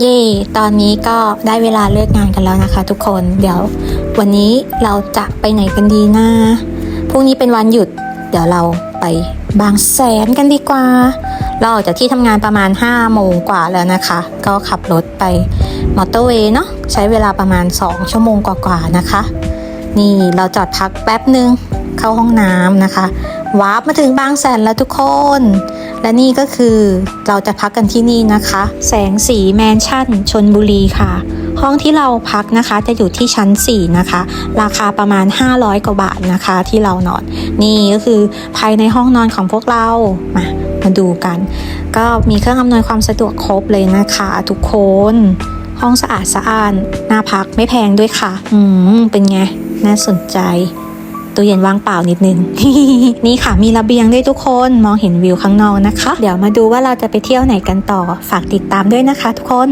เย่ตอนนี้ก็ได้เวลาเลิกงานกันแล้วนะคะ ทุกคน เดี๋ยววันนี้เราจะไปไหนกันดีนะ พรุ่งนี้เป็นวันหยุด เดี๋ยวเราไปบางแสนกันดีกว่า เราออกจากที่ทำงานประมาณ5โมงกว่าแล้วนะคะ ก็ขับรถไปมอเตอร์เวย์เนาะ ใช้เวลาประมาณ 2 ชั่วโมงกว่าๆนะคะ นี่เราจอดพักแป๊บหนึ่งเข้าห้องน้ำนะคะ วาร์ปมาถึงบางแสนแล้วทุกคน และนี่ก็คือเราจะพักกันที่นี่นะคะ แสงสีแมนชั่นชนบุรีค่ะ ห้องที่เราพักนะคะจะอยู่ที่ชั้น 4 นะคะ ราคาประมาณ 500 กว่าบาทนะคะที่เรานอน นี่ก็คือภายในห้องนอนของพวกเรามามาดูกัน ก็มีเครื่องอำนวยความสะดวกครบเลยนะคะทุกคน ห้องสะอาดสะอ้านน่าพักไม่แพงด้วยค่ะ อืมเป็นไง น่าสนใจ ตู้เย็นว่างเปล่านิดนึง นี่ค่ะมีระเบียงด้วยทุกคนมองเห็นวิวข้างนอกนะคะ เดี๋ยวมาดูว่าเราจะไปเที่ยวไหนกันต่อ ฝากติดตามด้วยนะคะทุกคน